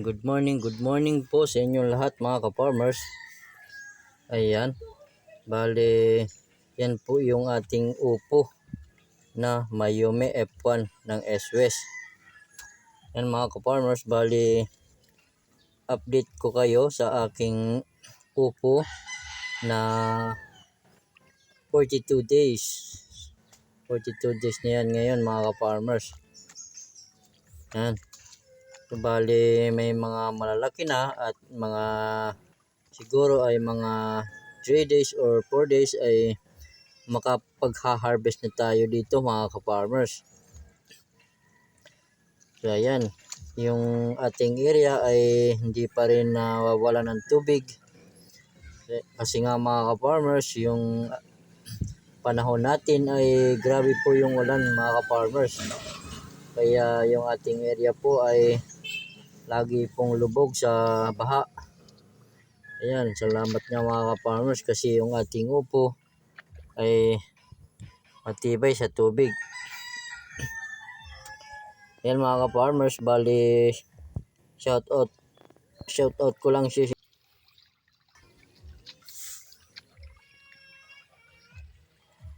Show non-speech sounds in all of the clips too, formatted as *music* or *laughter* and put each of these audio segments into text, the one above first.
Good morning, good morning po sa inyo lahat mga ka-farmers. Ayan, bale, yan po yung ating upo na Mayome F1 ng S-West. Yan mga ka-farmers, bale, update ko kayo sa aking upo na 42 days. 42 days na yan ngayon mga ka-farmers. Yan. Bali may mga malalaki na at mga siguro ay mga 3 days or 4 days ay makapagha-harvest na tayo dito mga ka-farmers. So ayan, yung ating area ay hindi pa rin nawawala ng tubig. Kasi nga mga ka-farmers, yung panahon natin ay grabe po yung ulan mga ka-farmers. Kaya yung ating area po ay lagi pong lubog sa baha. Ayan, salamat nga mga ka-farmers kasi yung ating upo ay matibay sa tubig. Ayan mga ka-farmers, bali shout out shout out ko lang si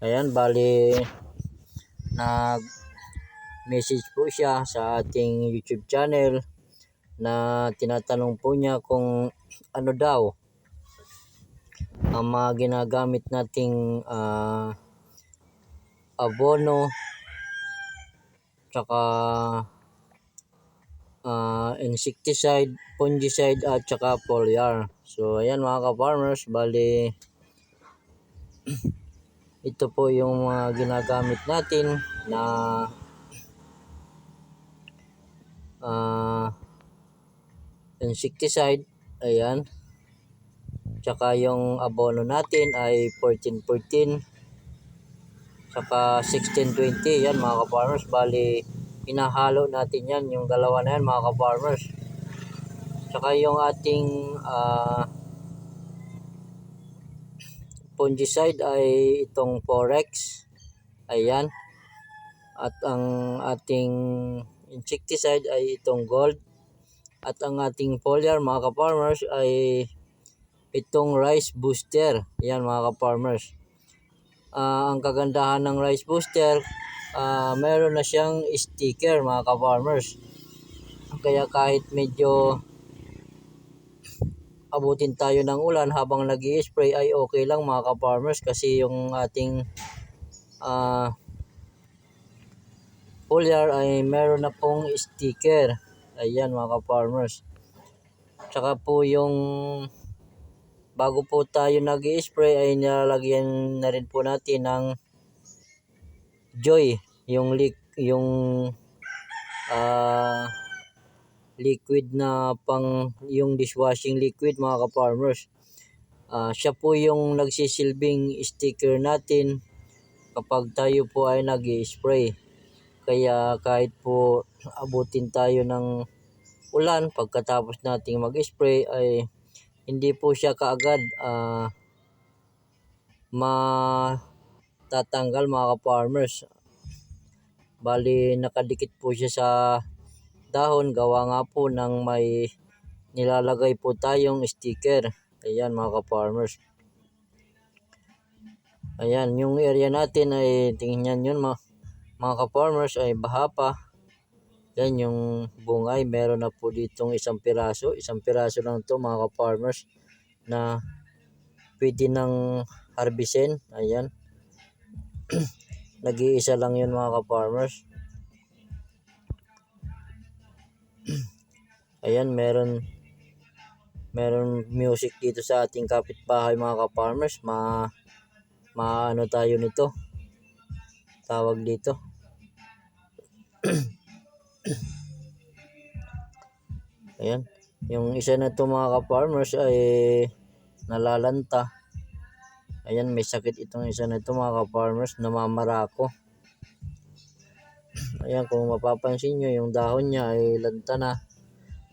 Ayan, bali nag message po siya sa ating YouTube channel na tinatanong po niya kung ano daw ang mga ginagamit nating ah, abono tsaka ah, insecticide, fungicide at tsaka foliar. So ayan mga ka-farmers, bali *clears throat* ito po yung mga ginagamit natin na ah, insecticide, ayan. Tsaka yung abono natin ay 1414 tsaka 1620 yan mga ka-farmers. Bali hinahalo natin yan yung dalawa na yan mga ka-farmers. Tsaka yung ating ah, fungicide ay itong forex. Ayan. At ang ating insecticide ay itong gold at ang ating foliar mga ka-farmers ay itong rice booster. Yan mga ka-farmers. Ah, ang kagandahan ng rice booster ah, meron na siyang sticker mga ka-farmers. Kaya kahit medyo abutin tayo ng ulan habang nag spray ay okay lang mga ka-farmers kasi yung ating ah foliar ay meron na pong sticker ayan mga ka-farmers tsaka po yung bago po tayo nag spray ay nilalagyan na rin po natin ng joy yung lik yung ah liquid na pang yung dishwashing liquid mga ka-farmers. Ah, siya po yung nagsisilbing sticker natin kapag tayo po ay nag spray Kaya kahit po abutin tayo ng ulan pagkatapos nating mag-spray ay hindi po siya kaagad ah matatanggal mga ka-farmers. Bali nakadikit po siya sa dahon gawa nga po ng may nilalagay po tayong sticker. Ayan mga ka-farmers. Ayan, yung area natin ay tingnan yun mga, mga ka-farmers ay baha pa. Yan yung bungay, meron na po ditong isang piraso. Isang piraso lang to mga ka-farmers na pwede nang harbisin. Ayan. *clears throat* Nag-iisa lang yun mga ka-farmers. *clears throat* Ayan, meron meron music dito sa ating kapitbahay mga ka-farmers. Ma maano tayo nito. Tawag dito. *clears throat* Ayan. Yung isa na to mga ka-farmers ay nalalanta. Ayan, may sakit itong isa na to mga ka-farmers. Namamarako. Ayan, kung mapapansin nyo, yung dahon niya ay lanta na.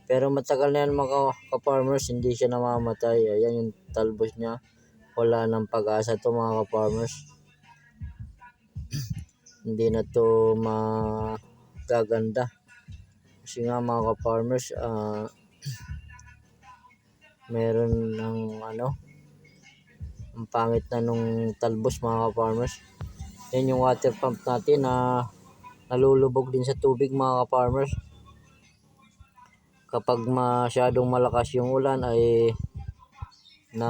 Pero matagal na yan mga ka-farmers, hindi siya namamatay. Ayan yung talbos niya. Wala ng pag-asa to mga ka-farmers. *clears throat* hindi na to magaganda. Kasi nga mga ka-farmers, ah, *clears throat* meron ng ano, ang pangit na nung talbos mga ka-farmers. Yan yung water pump natin na nalulubog din sa tubig mga ka-farmers. Kapag masyadong malakas yung ulan ay na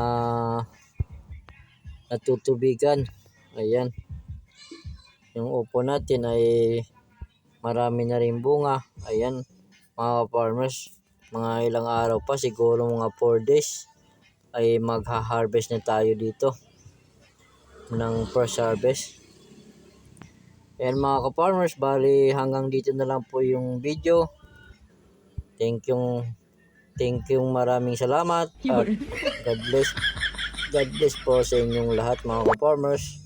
natutubigan. Ayan. Yung upo natin ay marami na rin bunga. Ayan mga farmers mga ilang araw pa siguro mga 4 days ay magha-harvest na tayo dito ng first harvest. Ayan mga ka-farmers, bali hanggang dito na lang po yung video. Thank you, thank you maraming salamat at God bless, God bless po sa inyong lahat mga ka-farmers.